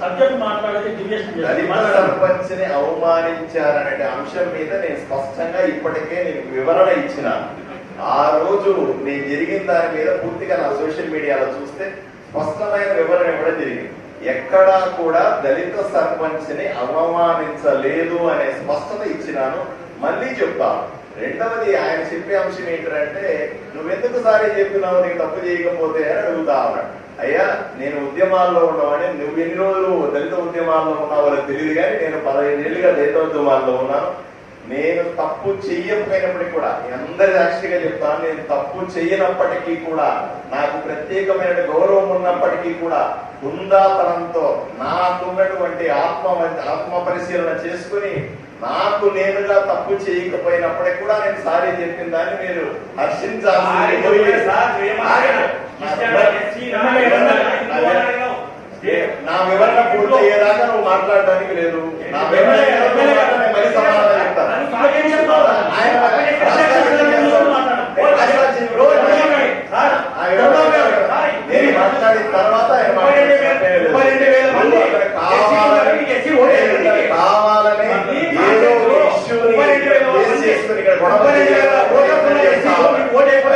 Subject మాట్లాడితే deviation సర్పంచ్ని అవమానించారనే అంశం మీద నేను స్పష్టంగా ఇప్పటికే నేను వివరణ ఇచ్చిన. ఆ రోజు నేను జరిగిన దాని మీద పూర్తిగా నా సోషల్ మీడియాలో చూస్తే స్పష్టమైన వివరణ ఇవ్వడం జరిగింది. ఎక్కడా కూడా దళిత సర్పంచ్ని అవమానించలేదు అనే స్పష్టత ఇచ్చినాను. మళ్ళీ చెప్తాను రెండవది ఆయన చెప్పే అంశం ఏంటంటే నువ్వెందుకు సారి చెప్పినావు? నీకు తప్పు చేయకపోతే అని అడుగుతా ఉన్నాడు అయ్యా నేను ఉద్యమాల్లో ఉన్నవాడిని నువ్వు ఎన్ని రోజులు దళిత ఉద్యమాల్లో ఉన్నావో తెలియదు కానీ నేను పదహైదు ఏళ్ళుగా దళిత ఉద్యమాల్లో ఉన్నాను. నేను తప్పు చెయ్యకపోయినప్పటికీ కూడా అందరి సాక్షిగా చెప్తాను నేను తప్పు చెయ్యనప్పటికీ కూడా నాకు ప్రత్యేకమైన గౌరవం ఉన్నప్పటికీ కూడా హుందాతనంతో నాకున్నటువంటి ఆత్మ ఆత్మ పరిశీలన చేసుకుని నాకు నేనుగా తప్పు చేయకపోయినప్పటికీ కూడా నేను సారీ చెప్పిన దాన్ని మీరు పోయి నా వివరణ పూర్తి అయ్యేదాకా నువ్వు మాట్లాడడానికి లేదు. నా వివరణ మళ్ళీ సమాధానం నేను మాట్లాడిన తర్వాత. కావాలని ఏదో ఇష్యూని ఇక్కడ గొడవ చేయాలని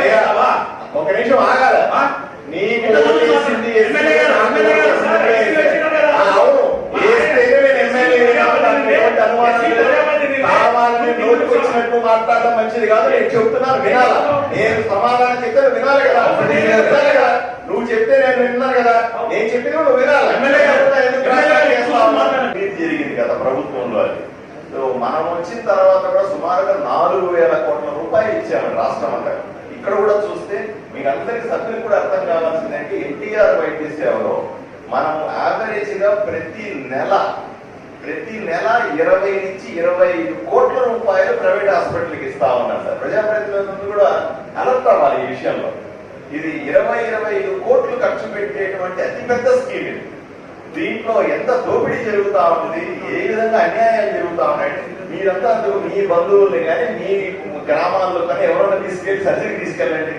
అయ్యా, ఒక నిమిషం ఆగాల నీకు ఓటేసింది ఎస్సీ, నాకు ఓటేసింది ఎస్సీ. ఆ, అవును వేస్తేనే నేను ఎమ్మెల్యే కాబట్టి నాకు ఎటువంటి అనుమానం లేదు. కావాలని నోటికి వచ్చినట్టు మాట్లాడడం మంచిది కాదు నేను చెప్తున్నాను వినాలా? నేను సమాధానం చెప్తే వినాలి కదా? కదా? నువ్వు చెప్తే నేను విన్నాను కదా? నేను చెప్పిన నువ్వు వినాలి? జరిగింది కదా ప్రభుత్వంలో అది. మనం వచ్చిన తర్వాత కూడా సుమారుగా నాలుగు వేల కోట్ల రూపాయలు ఇచ్చాము రాష్ట్రం అంతా. ఇక్కడ కూడా చూస్తే మీకు అందరికి సభ్యులు కూడా అర్థం కావాల్సింది అంటే ఎన్టీఆర్ వైద్య సేవలో మనం యావరేజ్గా ప్రతి నెల ప్రతి నెల ఇరవై నుంచి ఇరవై ఐదు కోట్ల రూపాయలు ప్రైవేట్ హాస్పిటల్కి ఇస్తా ఉన్నారు సార్. ప్రజాప్రతినిధులు కూడా అలర్ట్ అవ్వాలి ఈ విషయంలో. ఇది ఇరవై ఇరవై ఐదు కోట్లు ఖర్చు పెట్టేటువంటి అతిపెద్ద స్కీమ్ ఇది. దీంట్లో ఎంత దోపిడీ జరుగుతూ ఉంది ఏ విధంగా అన్యాయాలు జరుగుతా ఉన్నాయి మీరంతా అందుకు మీ బంధువుల్ని కానీ మీ గ్రామాల్లో కానీ ఎవరైనా తీసుకెళ్ళి సర్జరీకి తీసుకెళ్ళండి.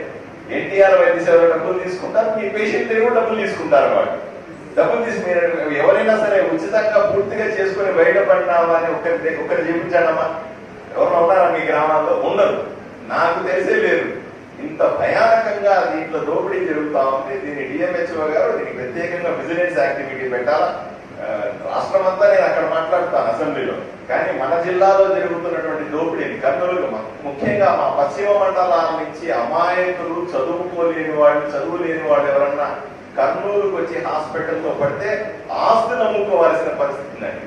ఎన్టీఆర్ వైద్య డబ్బులు తీసుకుంటారు మీ పేషెంట్ కూడా డబ్బులు తీసుకుంటారు వాళ్ళు. డబ్బులు తీసి మీరు ఎవరైనా సరే ఉచితంగా పూర్తిగా చేసుకుని బయటపడినామా అని ఒకరి ఒకరు చూపించాడమ్మా ఎవరు ఉన్నారా మీ గ్రామాల్లో? ఉండరు. నాకు తెలిసే లేదు. ఇంత భయానకంగా దీంట్లో దోపిడీ జరుగుతా ఉంది. దీన్ని డిఎంహెచ్ఓ గారు దీనికి ప్రత్యేకంగా విజిలెన్స్ యాక్టివిటీ పెట్టాలా? రాష్ట్రం అంతా నేను అక్కడ మాట్లాడుతాను అసెంబ్లీలో. కానీ మన జిల్లాలో జరుగుతున్నటువంటి దోపిడీని కర్నూలు ముఖ్యంగా మా పశ్చిమ మండలాల నుంచి అమాయకులు చదువుకోలేని వాళ్ళు చదువు లేని వాళ్ళు ఎవరన్నా కర్నూలుకు వచ్చి హాస్పిటల్లో పడితే ఆస్తులు అమ్ముకోవాల్సిన పరిస్థితి ఉందండి.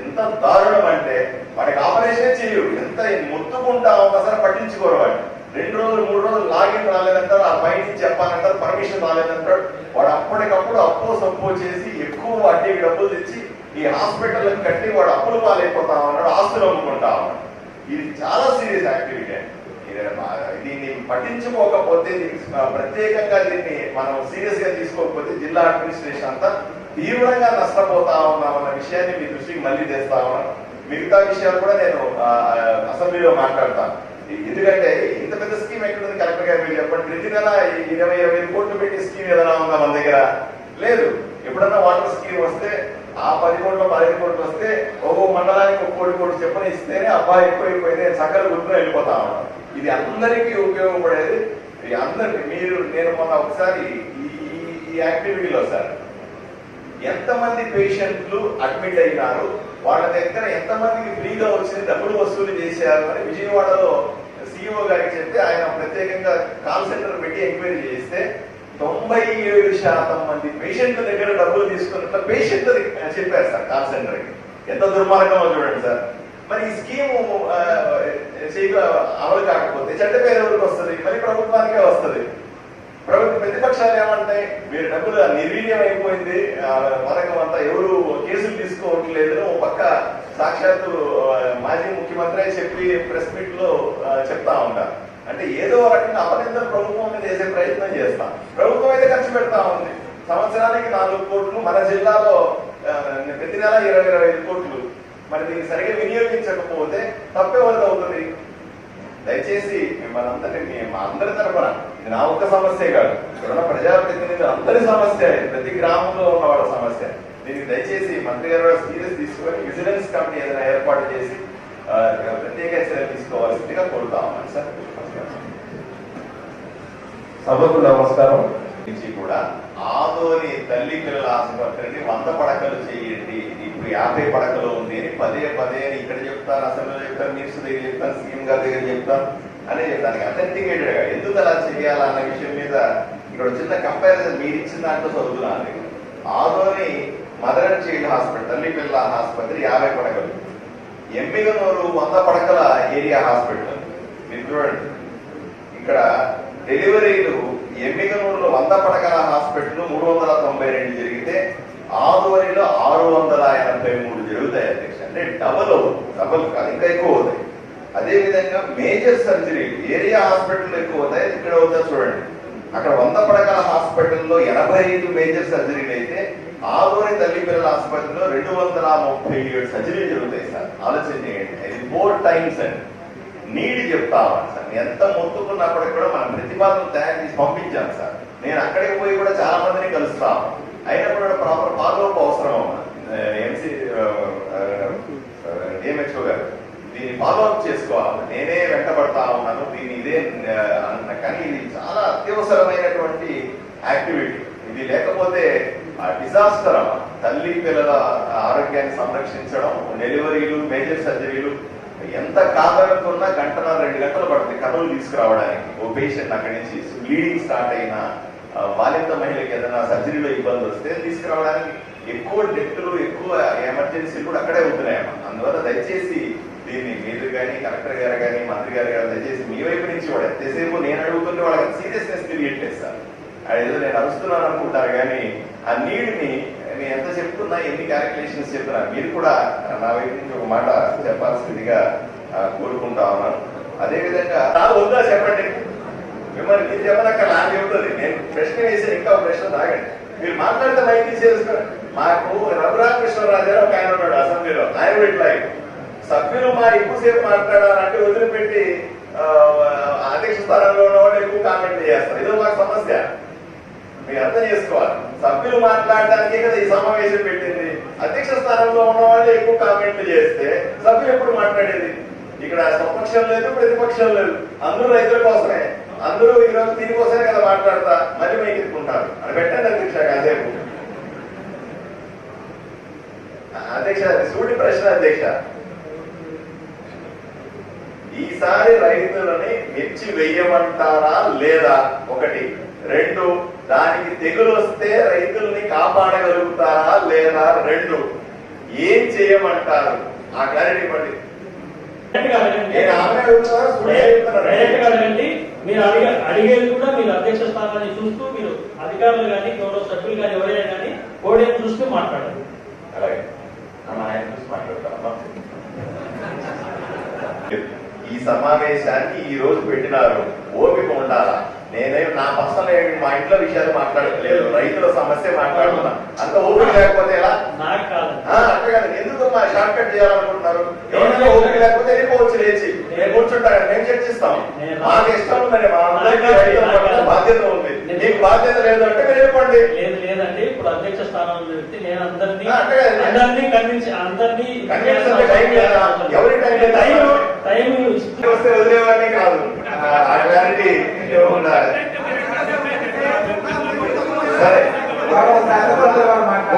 ఎంత దారుణం అంటే వాడికి ఆపరేషన్ చేయు ఎంత మొత్తుకుంటా ఒకసారి పట్టించుకోరు వాడు రెండు రోజులు మూడు రోజులు లాగిన్ రాలేదంటారు ఆ పై నుంచి చెప్పాలంటారు పర్మిషన్ రాలేదంటారు. వాడు అప్పటికప్పుడు అప్పు సప్పు చేసి ఎక్కువ వడ్డీ డబ్బులు తెచ్చి ఈ హాస్పిటల్ కట్టి వాడు అప్పులు పాలైపోతా ఉన్నాడు ఆస్తులు అమ్ముకుంటా ఉన్నాడు. ఇది చాలా సీరియస్ యాక్టివిటీ అండి. పట్టించుకోకపోతే ప్రత్యేకంగా దీన్ని మనం సీరియస్గా తీసుకోకపోతే జిల్లా అడ్మినిస్ట్రేషన్ అంతా తీవ్రంగా నష్టపోతా ఉన్నామన్న విషయాన్ని మీ దృష్టికి మళ్ళీ తెస్తా ఉన్నాను మిగతా విషయాలు కూడా నేను అసెంబ్లీలో మాట్లాడతాను. ఎందుకంటే ఇంత పెద్ద స్కీమ్ ఎక్కడుంది? కరెక్ట్గా మీరు చెప్పండి. ప్రతి నెల ఇరవై ఇరవై కోట్లు పెట్టి స్కీమ్ ఏదైనా ఉందా మన దగ్గర? లేదు. ఎప్పుడన్నా వాటర్ స్కీమ్ వస్తే ఆ పది కోట్లు పదిహేను కోట్లు వస్తే ఒక్కో మండలానికి ఒక కోటి కోటి చెప్పని ఇస్తేనే అబ్బాయి ఎక్కువైపోయింది సకల గుర్తున వెళ్ళిపోతా ఇది అందరికీ ఉపయోగపడేది. అందరికి మీరు నేను మొన్న ఒకసారి ఈ ఈ- ఈ యాక్టివిటీలో సార్ ఎంతమంది పేషెంట్లు అడ్మిట్ అయినారు వాళ్ళ దగ్గర ఎంతమందికి ఫ్రీగా వచ్చింది డబ్బులు వసూలు చేశారు అని విజయవాడలో సిఇఓ గారికి చెప్తే ఆయన ప్రత్యేకంగా కాల్ సెంటర్ పెట్టి ఎంక్వైరీ చేస్తే తొంభై ఏడు శాతం మంది పేషెంట్ల దగ్గర డబ్బులు తీసుకున్నట్లు పేషెంట్ చెప్పారు సార్ కాల్ సెంటర్కి. ఎంత దుర్మార్గమో చూడండి సార్. మరి ఈ స్కీము అమలు కాకపోతే చెడ్డ పేరు ఎవరికి వస్తుంది? మరి ప్రభుత్వానికే వస్తుంది. ప్రభుత్వ ప్రతిపక్షాలు ఏమంటాయి మీరు డబ్బులు నిర్వీర్యం అయిపోయింది ఆ పథకం అంతా ఎవరు కేసులు తీసుకోవట్లేదు ఓ పక్క సాక్షాత్తు మాజీ ముఖ్యమంత్రి చెప్పి ప్రెస్ మీట్లో చెప్తా ఉంటారు. అంటే ఏదో రకంగా అపనిందలు ప్రభుత్వం మీద చేసే ప్రయత్నం చేస్తాం. ప్రభుత్వం అయితే ఖర్చు పెడతా ఉంది. సంవత్సరానికి నాలుగు కోట్లు మన జిల్లాలో ప్రతి నెల ఇరవై ఇరవై ఐదు కోట్లు. మరి దీన్ని సరిగ్గా వినియోగించకపోతే తప్పేవాళ్ళు అవుతుంది. దయచేసి మిమ్మల్ని అందరినీ మా అందరి తరఫున ఇది నా ఒక్క సమస్య కాదు. ఇక్కడున్న ప్రజాప్రతినిధులు అందరి సమస్య ప్రతి గ్రామంలో ఉన్న వాళ్ళ సమస్య. దీనికి దయచేసి మంత్రి గారు సీరియస్ తీసుకొని విజిలెన్స్ కమిటీ ఏదైనా ఏర్పాటు చేసి ప్రత్యేక చర్య తీసుకోవాల్సిందిగా కోరుతా ఉన్నాను సార్. సభకు నమస్కారం. నుంచి కూడా ఆదోని తల్లి పిల్లల ఆసుపత్రిని వంద పడకలు చేయండి. ఇప్పుడు యాభై పడకలు ఉంది అని పదే పదే అని ఇక్కడ చెప్తాను అసెంబ్లీలో చెప్తాను మినిస్టర్ దగ్గర చెప్తాను సీఎం గారి దగ్గర చెప్తాను అనే చెప్తాను అథెంటికేటెడ్గా ఎందుకు అలా చేయాలా అన్న విషయం మీద ఇక్కడ చిన్న కంపారిజన్ మీరు ఇచ్చిన దాంట్లో చదువుతున్నాను Adoni mother and child hospital తల్లి పిల్లల ఆసుపత్రి యాభై పడకలు. ఎమ్మిగనూరు వంద పడకల ఏరియా హాస్పిటల్ మీరు చూడండి. ఇక్కడ డెలివరీలు ఎమ్మిగనూరులో వంద పడకల హాస్పిటల్ మూడు వందల తొంభై రెండు జరిగితే ఆదోనిలో ఆరు వందల ఎనభై మూడు జరుగుతాయి అధ్యక్ష. అంటే డబల్ డబల్ కాదు ఇంకా ఎక్కువ అవుతాయి. అదేవిధంగా మేజర్ సర్జరీ ఏరియా హాస్పిటల్ ఎక్కువ అవుతాయి ఇక్కడ అవుతాయి చూడండి. అక్కడ వంద పడకల హాస్పిటల్లో ఎనభై ఐదు మేజర్ సర్జరీలు అయితే ఆదోని తల్లి పిల్లల ఆసుపత్రిలో రెండు వందల ముప్పై ఏడు సర్జరీలు జరుగుతాయి సార్. ఆలోచన చేయండి. ఇది ఫోర్ టైమ్స్ అండి నీడి చెప్తామని సార్? ఎంత మొత్తుకున్నప్పటికీ కూడా మనం ప్రతిపాదన తయారు చేసి పంపించాను సార్. నేను అక్కడికి పోయి కూడా చాలా మందిని కలుస్తాను అయినప్పుడు కూడా ప్రాపర్ ఫాలో అప్ అవసరం అమ్మా ఎంసీ డిఎంహెచ్ఓ గారు దీన్ని ఫాలో అప్ చేసుకోవాలి. నేనే వెంటబడతా ఉన్నాను. దీన్ని ఇదే అన్న కానీ ఇది చాలా అత్యవసరమైనటువంటి యాక్టివిటీ ఇది లేకపోతే డిజాస్టర్ తల్లి పిల్లల ఆరోగ్యాన్ని సంరక్షించడం డెలివరీలు మేజర్ సర్జరీలు ఎంత కాదనుకున్నా గంటన్నర రెండు గంటలు పడుతుంది. కర్నూలు తీసుకురావడానికి ఓ పేషెంట్ అక్కడి నుంచి బ్లీడింగ్ స్టార్ట్ అయినా బాలింత మహిళకి ఏదైనా సర్జరీలో ఇబ్బంది వస్తే తీసుకురావడానికి ఎక్కువ డెత్లు ఎక్కువ ఎమర్జెన్సీలు కూడా అక్కడే అవుతున్నాయమ్మా అందువల్ల దయచేసి దీన్ని మీరు కానీ కలెక్టర్ గారు కానీ మంత్రి గారు కానీ దయచేసి మీ వైపు నుంచి కూడా ఎంతసేపు నేను అడుగుతుంటే వాళ్ళకి సీరియస్నెస్ క్రియేట్ చేస్తాను అదేదో నేను అరుస్తున్నాను అనుకుంటారు కానీ ఆ నీడ్ని నేను ఎంత చెప్తున్నా ఎన్ని క్యాలిక్యులేషన్స్ చెప్తున్నా మీరు కూడా నా వైపు నుంచి ఒక మాట చెప్పాల్సిందిగా కోరుకుంటా ఉన్నాను. అదే విధంగా వద్దా చెప్పండి. మిమ్మల్ని మీరు చెప్పనక్క నాకు చెప్తుంది నేను ప్రశ్న వేసి ఇంకా ప్రశ్న తాగండి. మీరు మాట్లాడితే మైక్ తీసేసుకోండి. మాకు రఘురామకృష్ణరాజు గారు ఒక ఆయన ఉన్నాడు అసెంబ్లీలో. ఆయన ఇట్లా సభ్యులు మా ఎక్కువసేపు మాట్లాడాలంటే వదిలిపెట్టి ఆ, అధ్యక్ష స్థానంలో ఉన్న వాళ్ళు ఎక్కువ కామెంట్ చేస్తారు. ఇదో మాకు సమస్య. మీరు అర్థం చేసుకోవాలి. సభ్యులు మాట్లాడడానికే కదా ఈ సమావేశం పెట్టింది. అధ్యక్ష స్థానంలో ఉన్న వాళ్ళు ఎక్కువ కామెంట్లు చేస్తే సభ్యులు ఎప్పుడు మాట్లాడేది? ఇక్కడ స్వపక్షం లేదు ప్రతిపక్షం లేదు. అందరూ రైతుల కోసమే. అందరూ ఈ రోజు దీనికోసమే కదా మాట్లాడతా. మళ్ళీ మీకు ఎత్తుకుంటారు. అని పెట్టండి అధ్యక్ష కాసేపు. అధ్యక్ష అది సూటి ప్రశ్న అధ్యక్ష. ఈసారి రైతులని మిర్చి వెయ్యమంటారా లేదా? ఒకటి. రెండు. దానికి తెగులు వస్తే రైతుల్ని కాపాడగలుగుతారా లేదా రెండు? ఏం చేయమంటారు? ఆ క్లారిటీ ఇవ్వండి. మీరు అడిగ అడిగేది కూడా మీరు అధ్యక్ష స్థానాన్ని చూస్తూ మీరు అధికారులు కానీ గౌరవ సభ్యులు కానీ ఎవరైనా కానీ కోడేని చూస్తూ మాట్లాడండి. అలాగే. ఆయన చూసి. ఈ సమావేశాన్ని ఈ రోజు పెట్టినారు. ఓపిక ఉండాలా? నేనే నా పర్సనల్ మా ఇంట్లో విషయాలు మాట్లాడట్లేదు. రైతుల సమస్య మాట్లాడుతున్నా. అంత ఓపిక లేకపోతే ఎలా? నాకు కాదు. ఆ, అంతే కదా. ఎందుకు మా షార్ట్ కట్ చేయాలనుకుంటున్నారు? ఎవరైనా ఓపిక లేకపోతే వెళ్ళిపోవచ్చు లేచి. నేను కూర్చుంటా మేము చర్చిస్తాం. నేను- మాకు ఇష్టం ఉందని మా అందరికీ రైతుల పట్ల బాధ్యత ఉంది. మీకు బాధ్యత లేదు అంటే మీరు వెళ్ళిపోండి. లేదు లేదండి. ఇప్పుడు అధ్యక్ష స్థానంలో వ్యక్తి నేను అందరినీ. అందరినీ ఖండించి అందరినీ అంటే టైం లేదా? ఎవరి టైం? టైం టైం వస్తే వదిలేవాడిని కాదు. ఆ సరే.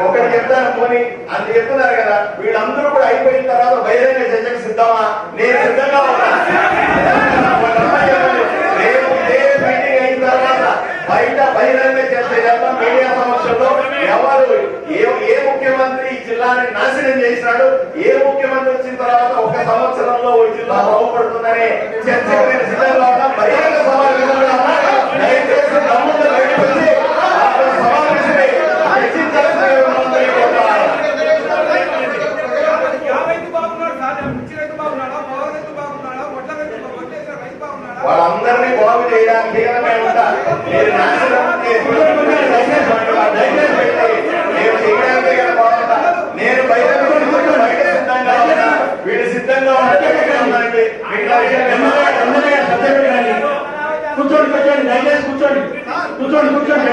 ఒకటి చెప్తాను పోనీ. అంత చెప్తున్నారు కదా. వీళ్ళందరూ కూడా అయిపోయిన తర్వాత బహిరంగ చర్చకు సిద్ధమా? నేను సిద్ధంగా ఉన్నా రేపు ఇదే మీటింగ్ అయిన తర్వాత బయట బహిరంగ చర్చ చేద్దాం మీడియా సమక్షంలో ఎవరు ఏ ఏ ముఖ్యమంత్రి ఈ జిల్లాని నాశనం చేసినాడు ఏ ముఖ్యమంత్రి వచ్చిన తర్వాత ఒక సంవత్సరంలో ఈ జిల్లా బాగుపడుతుందనే చర్చకు నేను సిద్ధంగా ఉన్నా బహిరంగ సమావేశంలో ఉన్నా. దయచేసి దమ్ముంటే బయటకు వచ్చి ఆ సమావేశమై చర్చించాల్సిందిగా మిమ్మల్ని కోరుతున్నాను. యాభైకి బాగున్నాడు సార్ మిర్చి రైతు బాగున్నాడా పొలం రైతు బాగున్నాడా వడ్ల రైతు వడ్లేసిన రైతు బాగున్నాడా చేయడానికి మీరు నాశనం దయచేసి దయచేసి పెట్టండి. నేను చేయడానికి కదా బాగుంటా. నేను బయట బయట సిద్ధంగా ఉన్నా. వీడు సిద్ధంగా ఉంటే మిగతా విషయం కూర్చోండి కూర్చోండి దయచేసి కూర్చోండి కూర్చోండి కూర్చోండి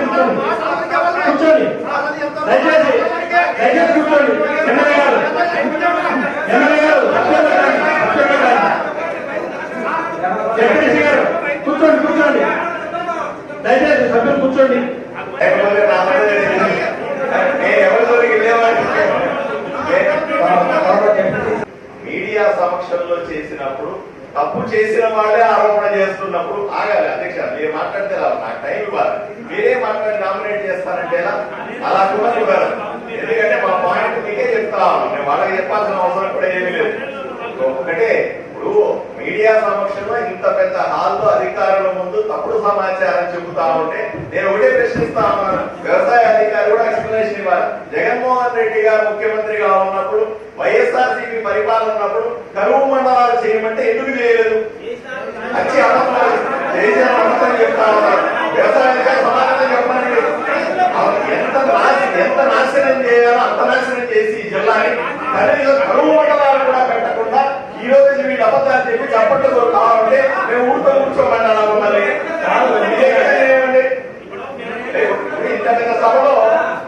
కూర్చోండి కూర్చోండి దయచేసి కూర్చోండి ఎమ్మెల్యే గారు ఎమ్మెల్యే గారు గారు కూర్చోండి కూర్చోండి దయచేసి సభ్యులు కూర్చోండి లేకపోతే నా మీద నేను ఎవరి జోలికి వెళ్ళేవాడిని మీడియా సమక్షంలో చేసినప్పుడు తప్పు చేసిన వాళ్ళే ఆరోపణ చేస్తున్నప్పుడు ఆగాలి. అధ్యక్ష మీరు మాట్లాడితే ఎలా? నాకు టైం ఇవ్వాలి. మీరే మాట్లాడి నామినేట్ చేస్తారంటే అలా కూడా ఇవ్వాలి ఎందుకంటే మా పాయింట్ మీకే చెప్తా నేను వాళ్ళకి చెప్పాల్సిన అవసరం కూడా ఏమీ లేదు. ఒకటే ఇప్పుడు మీడియా సమక్షంలో ఇంత పెద్ద హాల్లో అధికారుల ముందు తప్పుడు సమాచారం చెబుతా ఉంటే నేను ఒకటే ప్రశ్నిస్తా ఉన్నాను. వ్యవసాయ అధికారి కూడా ఎక్స్ప్లెనేషన్ ఇవ్వాలి. జగన్మోహన్ రెడ్డి గారు ముఖ్యమంత్రిగా ఉన్నప్పుడు వైఎస్ఆర్సీపీ పరిపాలన ఉన్నప్పుడు కరువు మండలాలు చేయమంటే ఎందుకు చేయలేదు? వచ్చి అబద్ధాలు చెప్తా ఉన్నారు. వ్యవసాయ అధికారి సమాధానం చెప్పండి. ఎంత నాశనం ఎంత నాశనం చేయాలో అంత నాశనం చేసి జిల్లాని కరువు మండలాలు కూడా పెట్టకుండా ఈ రోజు వీళ్ళు అబద్ధాలు చెప్పి చప్పట్లు కావాలంటే మేము ఊరితో కూర్చోమన్నా మమ్మల్ని? ఇదే సభలో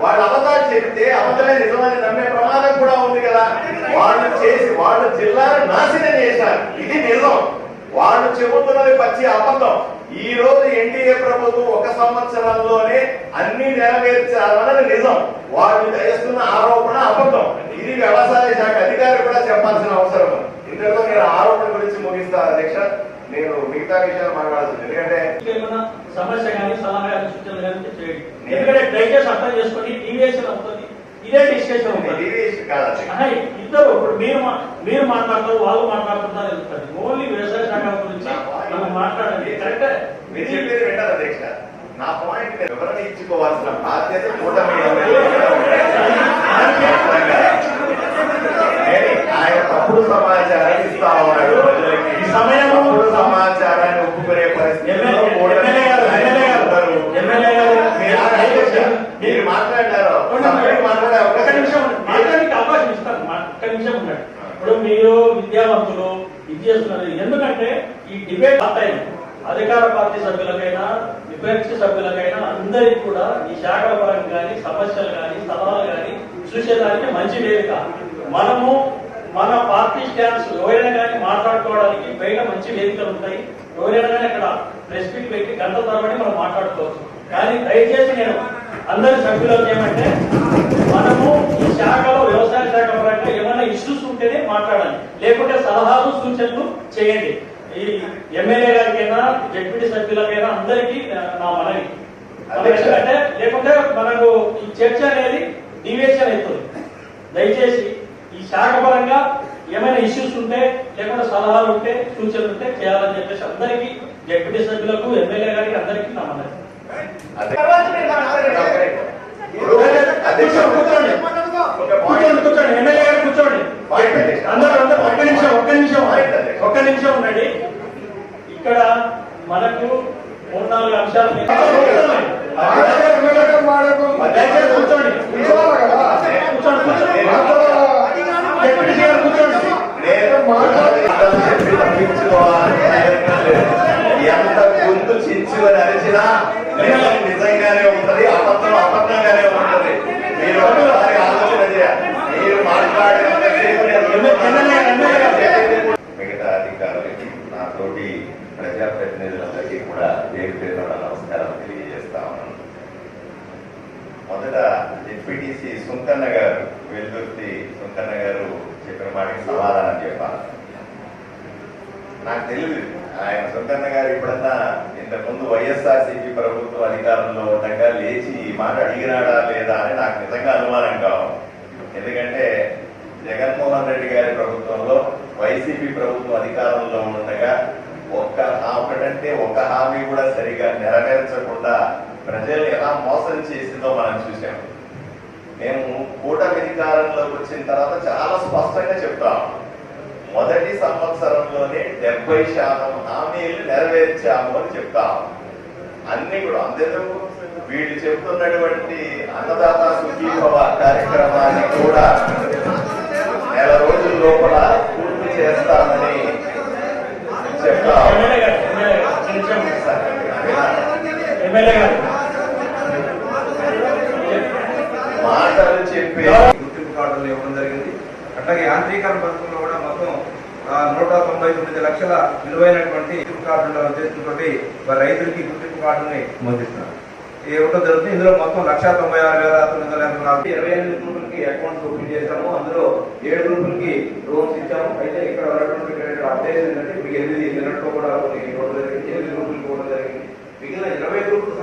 వాళ్ళు అబద్ధాలు చెప్తే అబద్ధమే నిజమని నమ్మే ప్రమాదం కూడా ఉంది కదా. వాళ్ళు చేసి వాళ్ళు జిల్లాను నాశనం చేశారు. ఇది నిజం. వాళ్ళు చెబుతున్నది పచ్చి అబద్ధం. ఈ రోజు ఎన్డీఏ ప్రభుత్వం ఒక సంవత్సరంలోనే అన్ని నెరవేర్చాలన్నది నిజం. వాళ్ళు చేస్తున్న ఆరోపణ అబద్ధం. ఇది వ్యవసాయ శాఖ అధికారి కూడా చెప్పాల్సిన అవసరం ఉంది. ఇంతలో నేను ఆరోపణ గురించి ముగిస్తాను అధ్యక్ష నేను మిగతా విషయాలు మాట్లాడాల్సింది. ఎందుకంటే సమస్య కానీ సలహా కానీ సూచనలు కానీ ఉంటే చేయండి. ఎందుకంటే దయచేసి అర్థం చేసుకొని డీవియేషన్ అవుతుంది ఇదే డిస్కషన్ ఇద్దరు ఇప్పుడు మీరు మాట్లాడతారు వాళ్ళు మాట్లాడుతున్నారు ఓన్లీ వ్యవసాయ శాఖ గురించి మనం మాట్లాడండి కరెక్టే. మీరు చెప్పేది వింటారు అధ్యక్ష. నా పాయింట్ వివరణ ఇచ్చుకోవాల్సిన బాధ్యత కూటమి ఆయన తప్పుడు సమాచారాన్ని ఇస్తా ఉన్నాడు. ఈ సమయము- తప్పుడు సమాచారాన్ని ఒప్పుకునే పరిస్థితిలో ఎమ్మెల్యే కూటమి ఎమ్మెల్యే గారు ఎమ్మెల్యే గారు ఉన్నారు. ఎమ్మెల్యే గారు మీరు మాట్లాడారు. నిమిషం ఉండండి. మాట్లాడడానికి అవకాశం ఇస్తాను మా- ఒక్క నిమిషం ఉండండి. ఇప్పుడు మీరు విద్యావంతులు ఇది చేస్తున్నారు. ఎందుకంటే ఈ డిబేట్ టైం అధికార పార్టీ సభ్యులకైనా విపక్ష సభ్యులకైనా అందరికి కూడా ఈ శాఖల పరంగా కానీ సమస్యలు కానీ సలహాలు కానీ చూసేదానికి మంచి వేదిక. మనము మన పార్టీ స్టాండ్స్ ఎవరైనా కానీ మాట్లాడుకోవడానికి బయట మంచి వేదికలు ఉంటాయి. ఎవరైనా కానీ అక్కడ ప్రెస్ మీట్ పెట్టి గంటల తరబడి మనం మాట్లాడుకోవచ్చు. కానీ దయచేసి నేను అందరి సభ్యులకు ఏమంటే మనము ఈ శాఖలో వ్యవసాయ శాఖ పరంగా ఏమైనా ఇష్యూస్ ఉంటేనే మాట్లాడాలి. లేకుంటే సలహాలు సూచనలు చేయండి. ఈ ఎమ్మెల్యే గారికైనా జడ్పీటీ సభ్యులకైనా అందరికీ నా మనవి. ఎందుకంటే లేకుంటే మనకు ఈ చర్చ అనేది డివియేషన్ అవుతుంది. దయచేసి ఈ శాఖ పరంగా ఏమైనా ఇష్యూస్ ఉంటే లేకుంటే సలహాలు ఉంటే సూచనలు ఉంటే చేయాలని చెప్పేసి అందరికీ జడ్పీటీ సభ్యులకు ఎమ్మెల్యే గారికి అందరికీ నా మనవి అదే. ఇప్పుడు అధ్యక్ష కూర్చోండి ఎమ్మెల్యే గారు కూర్చోండి. అందరూ అందరూ ఒక్క నిమిషం ఒక్క నిమిషం ఒక్క నిమిషం ఉండండి. ఇక్కడ మనకు మూడు నాలుగు అంశాలు కూర్చోండి కూర్చోండి డిప్యూటీ సీఎం కూర్చోండి నేను మాట్లాడి చెప్పి తప్పించుకోవాలని ప్రయత్నం లేదు. ఎంత గొంతు చించుకొని అరిచినా నిజం నిజంగానే ఉంటది అబద్ధం అబద్ధంగానే ఉంటది మీరు ఒకసారి ఆలోచన చేయాలి మీరు మాట్లాడినంతసేపు నేను ఎమ్మెల్యే, ఎమ్మెల్యే గారు. చెప్పేది కూడా మిగతా అధికారులకి నా తోటి ప్రజాప్రతినిధులందరికీ కూడా పేరు పేరు నమస్కారం తెలియజేస్తా ఉన్నాను మొదట జెడ్పీటీసీ సుంకన్న గారు వెల్దుర్తి సుంకన్న గారు చెప్పిన మాటకి సమాధానం చెప్పాలి. నాకు తెలియదు. ఆయన సుంకన్న గారు ఇప్పుడన్నా ఇంతకుముందు వైఎస్ఆర్సీపీ ప్రభుత్వం అధికారంలో ఉండగా లేచి ఈ మాట అడిగినాడా లేదా అని నాకు నిజంగా అనుమానం కావాలి ఎందుకంటే జగన్మోహన్ రెడ్డి గారి ప్రభుత్వంలో వైసీపీ ప్రభుత్వం అధికారంలో ఉండగా ఒక్క ఒకటంటే ఒక హామీ కూడా సరిగా నెరవేర్చకుండా ప్రజలు ఎలా మోసం చేసిందో మనం చూసాము మేము కూటమి అధికారంలోకి వచ్చిన తర్వాత చాలా స్పష్టంగా చెప్తాం. మొదటి సంవత్సరంలోనే డెబ్బై శాతం హామీలు నెరవేర్చాము అని చెప్తాం. అన్ని కూడా అందరూ వీళ్ళు చెప్తున్నటువంటి అన్నదాత సుఖీభవ కార్యక్రమాన్ని కూడా నెల రోజుల లోపల పూర్తి చేస్తామని చెప్తాం ఎమ్మెల్యే గారు ఎమ్మెల్యే గారు ఒక్క నిమిషం ఎమ్మెల్యే గారు మాటలు చెప్పి గుర్తింపు కార్డు కార్డులు ఇవ్వడం జరిగింది. అట్లాగే యాంత్రీకరణ పథకంలో కూడా మొత్తం నూట తొంభై తొమ్మిది లక్షల విలువైనటువంటి గుర్తింపు కార్డుల ఉద్దేశంతో రైతులకి గుర్తింపు కార్డుని పొందిస్తున్నారు ఇవ్వడం జరుగుతుంది. ఇందులో మొత్తం లక్ష తొంభై ఆరు వేల తొమ్మిది వందల ఎనభై నాలుగు ఇరవై ఎనిమిది గ్రూపులకి అకౌంట్స్ ఓపెన్ చేశాము. అందులో ఏడు గ్రూపులకి లోన్స్ ఇచ్చాము. అయితే ఇక్కడ ఉన్నటువంటి అప్డేట్ ఏంటంటే మీకు ఎనిమిది నిన్నట్లో కూడా ఇవ్వడం జరిగింది. ఎనిమిది గ్రూపులకి ఇవ్వడం జరిగింది. మిగిలిన ఇరవై గ్రూపులు